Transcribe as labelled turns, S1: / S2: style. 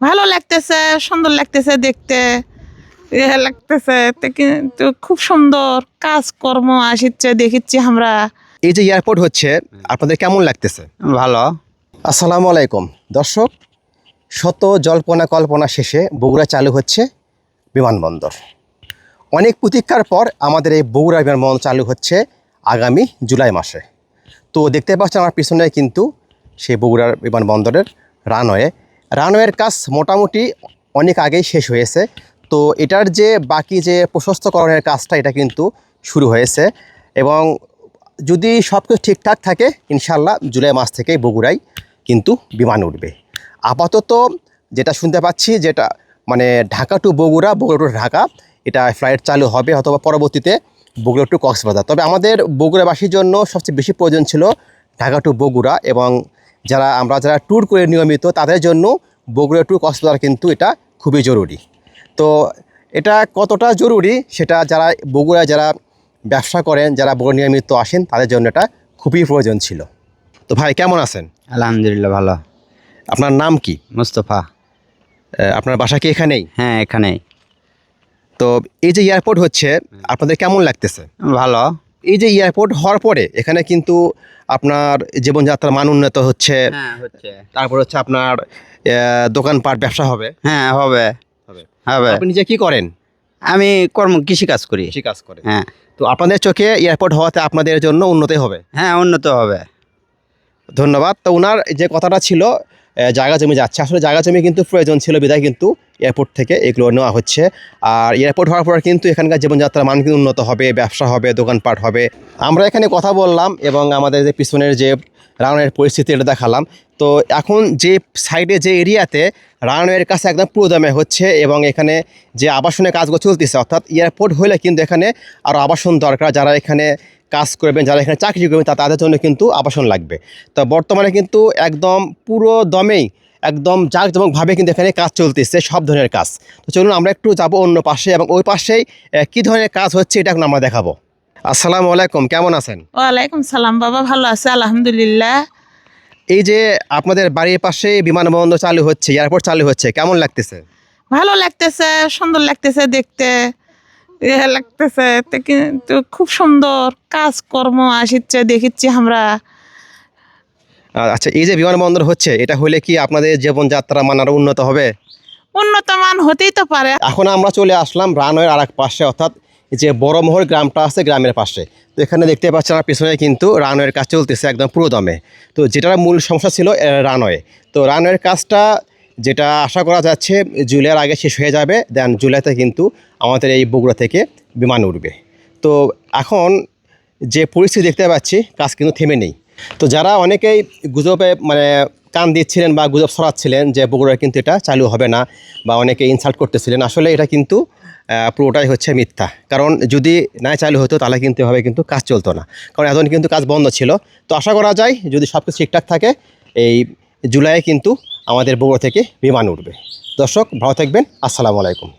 S1: ভালো লাগতেছে সুন্দর লাগতেছে দেখতে। ইয়ে লাগতেছে কিন্তু খুব সুন্দর কাজকর্ম আসিচ্ছে দেখিচ্ছি আমরা।
S2: এই যে এয়ারপোর্ট হচ্ছে আপনাদের কেমন লাগতেছে?
S3: ভালো।
S2: আসসালামু আলাইকুম। দর্শক শত জল্পনা কল্পনা শেষে বগুড়া চালু হচ্ছে বিমানবন্দর। অনেক প্রতীক্ষার পর আমাদের এই বগুড়া বিমানবন্দর চালু হচ্ছে আগামী জুলাই মাসে। তো দেখতে পাচ্ছেন আমার পিছনে কিন্তু সেই বগুড়ার বিমানবন্দরের রানওয়ে। রানওয়ের কাজ মোটামুটি অনেক আগেই শেষ হয়েছে। তো এটার যে বাকি যে প্রশস্তকরণের কাজটা, এটা কিন্তু শুরু হয়েছে এবং যদি সব কিছু ঠিকঠাক থাকে ইনশাল্লাহ জুলাই মাস থেকেই বগুড়ায় কিন্তু বিমান উঠবে। আপাতত যেটা শুনতে পাচ্ছি, যেটা মানে ঢাকা টু বগুড়া বগুড়া টু ঢাকা, এটা ফ্লাইট চালু হবে অথবা পরবর্তীতে বগুড়া টু কক্সবাজার। তবে আমাদের বগুড়াবাসীর জন্য সবচেয়ে বেশি প্রয়োজন ছিল ঢাকা টু বগুড়া এবং যারা, আমরা যারা ট্যুর করে নিয়মিত, তাদের জন্য বগুড়া টু কক্সবাজার কিন্তু এটা খুবই জরুরি। তো এটা কতটা জরুরি সেটা যারা বগুড়ায় যারা ব্যবসা করেন যারা বগুড়া নিয়মিত আসেন তাদের জন্য এটা খুবই প্রয়োজন ছিল। তো ভাই কেমন আছেন?
S3: আলহামদুলিল্লাহ ভালো।
S2: আপনার নাম কি?
S3: মুস্তফা।
S2: আপনার বাসা কি এখানেই?
S3: হ্যাঁ এখানেই।
S2: তো এই যে এয়ারপোর্ট হচ্ছে আপনাদের কেমন লাগতেছে?
S3: ভালো।
S2: এই যে এয়ারপোর্ট হওয়ার পরে এখানে কিন্তু আপনার জীবনযাত্রার মান উন্নত হচ্ছে।
S3: হ্যাঁ
S2: তারপর হচ্ছে আপনার দোকানপাট ব্যবসা হবে।
S3: হ্যাঁ হবে।
S2: হবে। আপনি নিজে কি করেন?
S3: আমি কর্ম কৃষি কাজ করি।
S2: কৃষি কাজ করেন।
S3: হ্যাঁ।
S2: তো আপনাদের চোখে এয়ারপোর্ট হওয়াতে আপনাদের জন্য উন্নতি হবে?
S3: হ্যাঁ উন্নত হবে।
S2: ধন্যবাদ। তো ওনার যে কথাটা ছিল জায়গা জমি যাচ্ছে। আসলে জায়গা জমি কিন্তু প্রয়োজন ছিল বিধায় কিন্তু এয়ারপোর্ট থেকে এগুলো নেওয়া হচ্ছে। আর এয়ারপোর্ট হওয়ার পর কিন্তু এখানকার জীবনযাত্রার মান কিন্তু উন্নত হবে, ব্যবসা হবে, দোকানপাট হবে। আমরা এখানে কথা বললাম এবং আমাদের যে পিছনের যে রানের পরিস্থিতি এটা দেখালাম। তো এখন যে সাইডে যে এরিয়াতে রানওয়ের কাছে একদম পুরো দামে হচ্ছে এবং এখানে যে আবাসনের কাজগুলো চলতেছে, অর্থাৎ এয়ারপোর্ট হলে কিন্তু এখানে আরও আবাসন দরকার। যারা এখানে কাজ করবেন যারা এখানে চাকরি করবেন তা তাদের জন্য কিন্তু আবাসন লাগবে। তো বর্তমানে কিন্তু একদম পুরো দমেই একদম জাঁকজমকভাবে কিন্তু এখানে কাজ চলতেছে সব ধরনের কাজ। তো চলুন আমরা একটু যাব অন্য পাশে এবং ওই পাশেই কী ধরনের কাজ হচ্ছে এটা এখন আমরা দেখাবো। আসসালামু আলাইকুম কেমন আছেন?
S1: ওয়ালাইকুম সালাম বাবা ভালো আছে আলহামদুলিল্লাহ।
S2: এই যে আপনাদের বাড়ির পাশে বিমানবন্দর চালু হচ্ছে এয়ারপোর্ট চালু হচ্ছে কেমন লাগতেছে?
S1: ভালো লাগতেছে সুন্দর লাগতেছে দেখতে। ইয়ে লাগতেছে। তো কিন্তু খুব সুন্দর কাজকর্ম আসিচ্ছে দেখিচ্ছি আমরা।
S2: আচ্ছা এই যে বিমানবন্দর হচ্ছে এটা হলে কি আপনাদের জীবনযাত্রা মান আরও উন্নত হবে?
S1: উন্নত মান হতেই তো পারে।
S2: এখন আমরা চলে আসলাম রানওয়ের আর এক পাশে অর্থাৎ যে বড়মোহর গ্রামটা আছে গ্রামের পাশে। তো এখানে দেখতে পাচ্ছেন আমার পিছনে কিন্তু রানওয়ের কাজ চলতেছে একদম পুরো দমে। তো যেটার মূল সমস্যা ছিল রানওয়ে। তো রানওয়ের কাজটা যেটা আশা করা যাচ্ছে জুলাইয়ের আগে শেষ হয়ে যাবে দেন জুলাইতে কিন্তু আমাদের এই বগুড়া থেকে বিমান উঠবে তো এখন যে পরিস্থিতি দেখতে পাচ্ছি, কাজ কিন্তু থেমে নেই। তো যারা অনেকেই গুজবে মানে কান দিচ্ছিলেন বা গুজব ছড়াচ্ছিলেন যে বগুড়ায় কিন্তু এটা চালু হবে না বা অনেকে ইনসাল্ট করতেছিলেন, আসলে এটা কিন্তু পুরোটাই হচ্ছে মিথ্যা। কারণ যদি না চালু হতো, তাহলে কিন্তু এভাবে কিন্তু কাজ চলতো না। কারণ এখন কিন্তু কাজ বন্ধ ছিল। তো আশা করা যায়, যদি সব কিছু ঠিকঠাক থাকে, এই জুলাইয়ে কিন্তু আমাদের বগুড়া থেকে বিমান উঠবে দর্শক, ভালো থাকবেন। আসসালামু আলাইকুম।